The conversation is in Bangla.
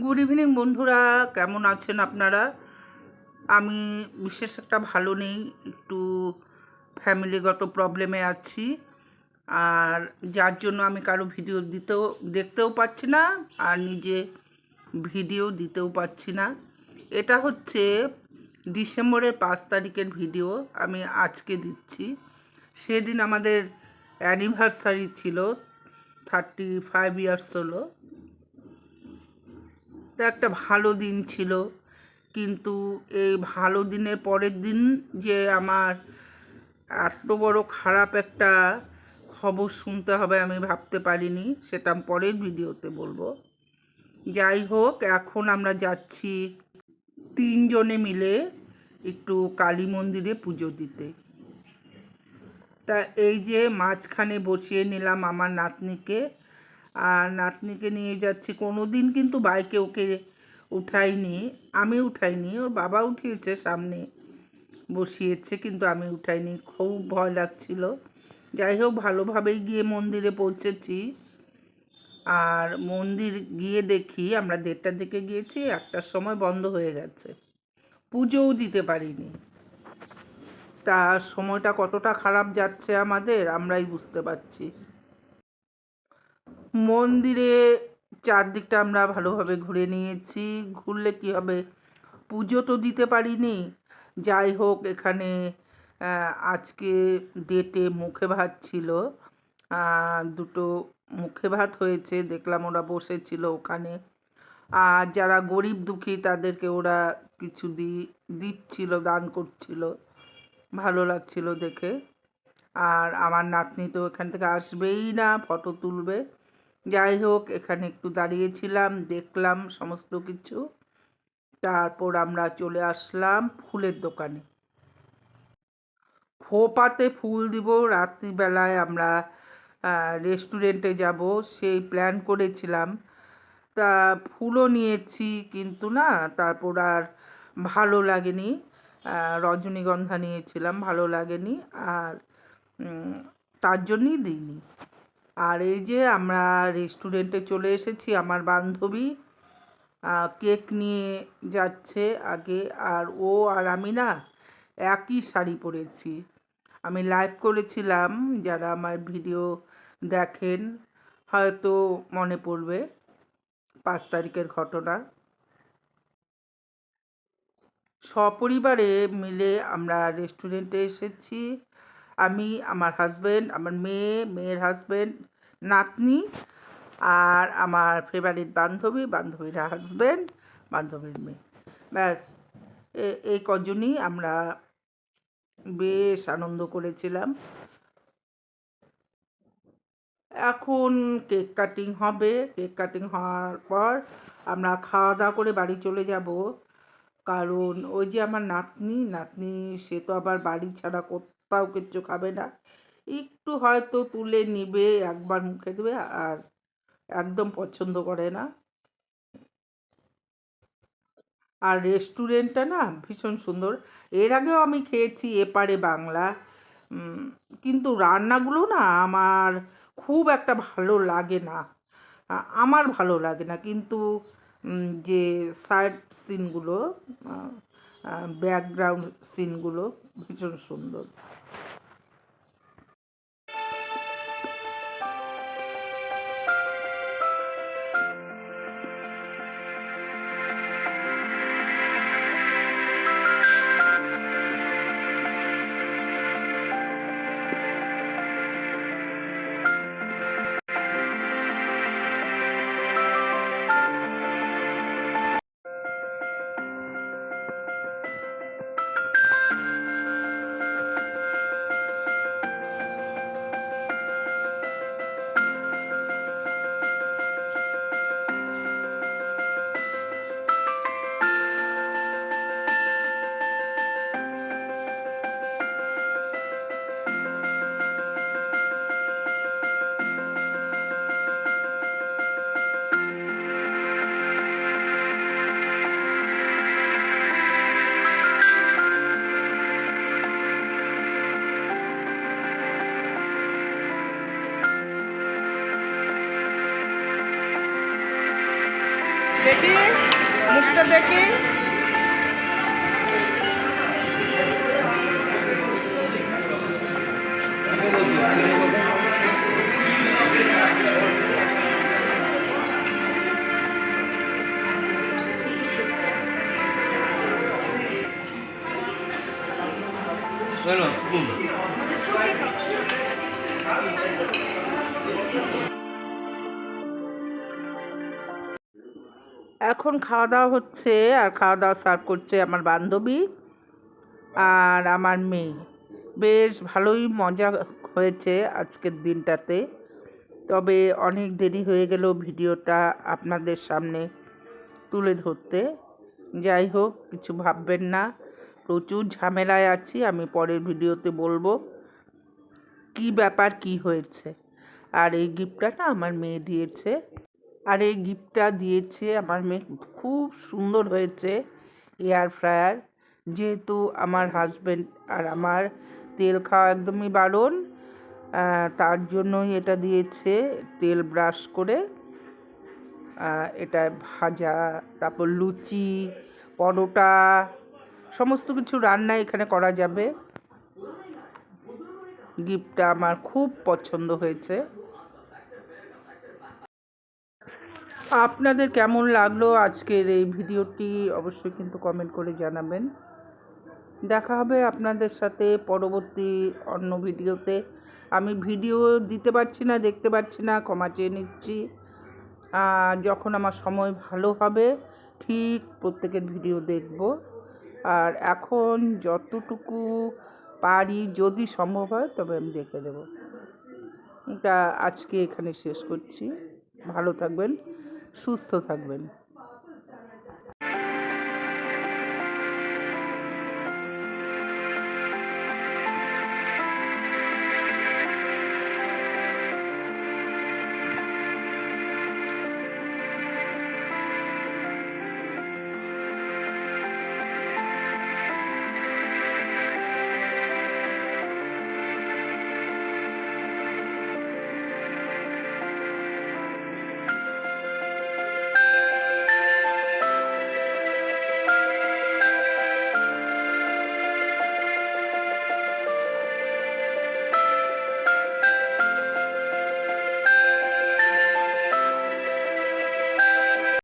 গুড ইভিনিং বন্ধুরা। কেমন আছেন আপনারা? আমি বিশেষ একটা ভালো নেই। একটু ফ্যামিলিগত প্রবলেমে আছি। আর যার জন্য আমি কারও ভিডিও দিতেও, দেখতেও পাচ্ছি না, আর নিজে ভিডিও দিতেও পাচ্ছি না। এটা হচ্ছে ডিসেম্বরের পাঁচ তারিখের ভিডিও আমি আজকে দিচ্ছি। সেদিন আমাদের অ্যানিভার্সারি ছিল থার্টি ফাইভ ইয়ার্স হলো। একটা ভালো দিন ছিল। কিন্তু এই ভালো দিনের পরের দিন যে আমার এত বড় খারাপ একটা খবর শুনতে হবে আমি ভাবতে পারিনি, সেটা পরের ভিডিওতে বলব। যাই হোক, এখন আমরা যাচ্ছি তিনজনে মিলে একটু কালী মন্দিরে পুজো দিতে। তা এই যে মাঝখানে বসিয়ে নিলাম আমার নাতনিকে। আর নাতনিকে নিয়ে যাচ্ছি। কোনো দিন কিন্তু বাইকে ওকে উঠাইনি, আমি উঠাইনি, ওর বাবা উঠিয়েছে সামনে। বসিয়েছে কিন্তু আমি উঠাইনি, খুব ভয় লাগছিল। যাই হোক, ভালোভাবেই গিয়ে মন্দিরে পৌঁছেছি। আর মন্দির গিয়ে দেখি, আমরা দেড়টার দিকে গিয়েছি, একটার সময় বন্ধ হয়ে গেছে। পুজোও দিতে পারিনি। তা সময়টা কতটা খারাপ যাচ্ছে আমাদের, আমরাই বুঝতে পারছি। মন্দিরে চারদিকটা আমরা ভালোভাবে ঘুরে নিয়েছি। ঘুরলে কি হবে? পুজো তো দিতে পারিনি। যাই হোক, এখানে আজকে ডেটে মুখে ভাত ছিল। দুটো মুখে ভাত হয়েছে, দেখলাম ওরা বসেছিল ওখানে। আর যারা গরিব দুঃখী, তাদেরকে ওরা কিছু দি, দিচ্ছিল, দান করছিল। ভালো লাগছিল দেখে। আর আমার নাতনি তো এখান থেকে আসবেই না, ফটো তুলবে। যাই হোক, এখানে একটু দাঁড়িয়েছিলাম, দেখলাম সমস্ত কিছু। তারপর আমরা চলে আসলাম ফুলের দোকানে। খোপাতে ফুল দিব, রাত্রিবেলায় আমরা রেস্টুরেন্টে যাব, সেই প্ল্যান করেছিলাম। তা ফুলও নিয়েছি, কিন্তু না, তারপর আর ভালো লাগেনি। রজনীগন্ধা নিয়েছিলাম, ভালো লাগেনি। আর তার জন্যই দিইনি। আর এই যে আমরা রেস্টুরেন্টে চলে এসেছি, আমার বান্ধবী কেক নিয়ে যাচ্ছে আগে, আর ও আর আমি না একই শাড়ি পরেছি। আমি লাইভ করেছিলাম, যারা আমার ভিডিও দেখেন, হয়তো মনে পড়বে পাঁচ তারিখের ঘটনা। সপরিবারে মিলে আমরা রেস্টুরেন্টে এসেছি। আমি, আমার হাজব্যান্ড আমার মেয়ে, মেয়ের হাজব্যান্ড নাতনি আর আমার ফেভারিট বান্ধবী, বান্ধবীর হাজব্যান্ড বান্ধবীর মেয়ে। ব্যাস এই কজনই আমরা বেশ আনন্দ করেছিলাম। এখন কেক কাটিং হবে। কেক কাটিং হওয়ার পর আমরা খাওয়া দাওয়া করে বাড়ি চলে যাব। কারণ ওই যে আমার নাতনি নাতনি সে তো আবার বাড়ি ছাড়া কোথাও কিচ্ছু খাবে না। একটু হয়তো তুলে নিবে, একবার মুখে দেবে আর একদম পছন্দ করে না। আর রেস্টুরেন্টটা না ভীষণ সুন্দর। এর আগেও আমি খেয়েছি এপারে বাংলা। কিন্তু রান্নাগুলো না আমার খুব একটা ভালো লাগে না। আমার ভালো লাগে না। কিন্তু যে সাইড সিনগুলো ব্যাকগ্রাউন্ড সিনগুলো ভীষণ সুন্দর। দেখি মুখটা দেখি Bueno, pum. এখন খাওয়া দাওয়া হচ্ছে, আর খাওয়া দাওয়া সার্ভ করছে আমার বান্ধবী আর আমার মেয়ে। বেশ ভালোই মজা হয়েছে আজকের দিনটাতে। তবে অনেক দেরি হয়ে গেল ভিডিওটা আপনাদের সামনে তুলে ধরতে। যাই হোক, কিছু ভাববেন না। প্রচুর ঝামেলায় আছি, আমি পরের ভিডিওতে বলব কি ব্যাপার, কি হয়েছে। আর এই গিফটটা না আমার মেয়ে দিয়েছে। আর এই গিফটটা দিয়েছে আমার মেয়ে। খুব সুন্দর হয়েছে এয়ার ফ্রায়ার যেহেতু আমার হাজব্যান্ড আর আমার তেল খাওয়া একদমই বারণ তার জন্যই এটা দিয়েছে তেল ব্রাশ করে। এটা ভাজা, তারপর লুচি, পরোটা, সমস্ত কিছু রান্না এখানে করা যাবে। গিফটটা আমার খুব পছন্দ হয়েছে। আপনাদের কেমন লাগল আজকের এই ভিডিওটি? অবশ্যই কিন্তু কমেন্ট করে জানাবেন। দেখা হবে আপনাদের সাথে পরবর্তী অন্য ভিডিওতে। আমি ভিডিও দিতে পারছি না, দেখতে পাচ্ছি না, ক্ষমা চেয়ে নিচ্ছি। আর যখন আমার সময় ভালো হবে, ঠিক প্রত্যেকের ভিডিও দেখব। আর এখন যতটুকু পারি, যদি সম্ভব হয়, তবে আমি দেখে দেব। এটা আজকে এখানে শেষ করছি। ভালো থাকবেন। সুস্থ থাকবেন।